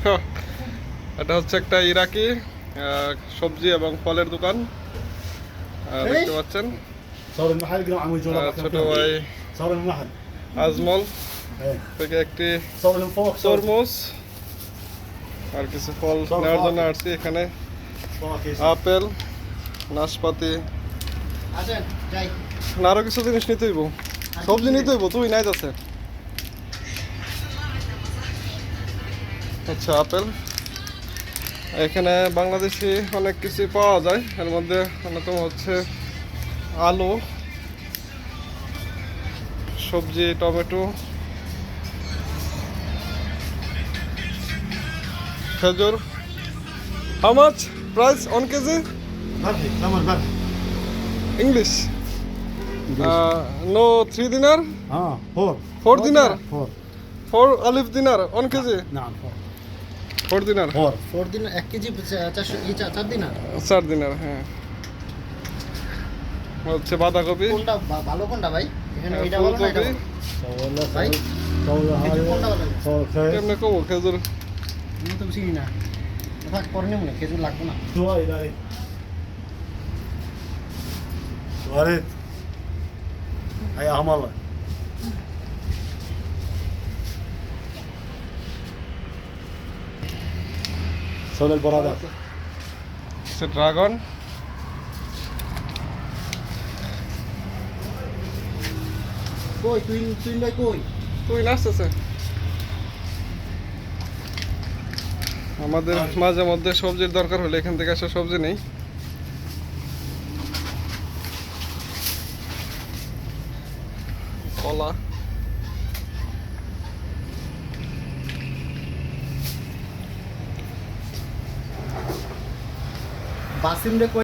এটা হচ্ছে একটা ইরাকি সবজি এবং ফলের দোকান। দেখতে পাচ্ছেন। ছোট ভাই আজমল থেকে একটি তরমুজ আর কিছু ফল নেওয়ার জন্য আসছি এখানে। আপেল নাশপাতি। আরও কিছু জিনিস নিতেইব সবজি নিতেইব তুই নাই যাচ্ছে। হচ্ছে আপেল। এখানে বাংলাদেশি অনেক কিছু পাওয়া যায়। এর মধ্যে অন্যতম হচ্ছে আলু সবজি টমেটো খেজুর। How much price one KG English no three dinar four dinar four Alif dinar one KG না four dinar? Four. Four dinar এক কেজি চারশো চার দিনার? চার দিনার হ্যাঁ। হচ্ছে বাঁধাকপি। কোনটা ভালো কোনটা ভাই? হ্যাঁ, ভাই কব খেজুর? আমি পরে নেব না খেজুর না। জয় ভাই আরে আই আমালা। Solo el borrador. Ese dragón. Koi, তুই তুই না কই তুই নাচতেছে আমাদের মাঝে মধ্যে সবজির দরকার হলে এখান থেকে আসা সবজি নেই। কলা। কই?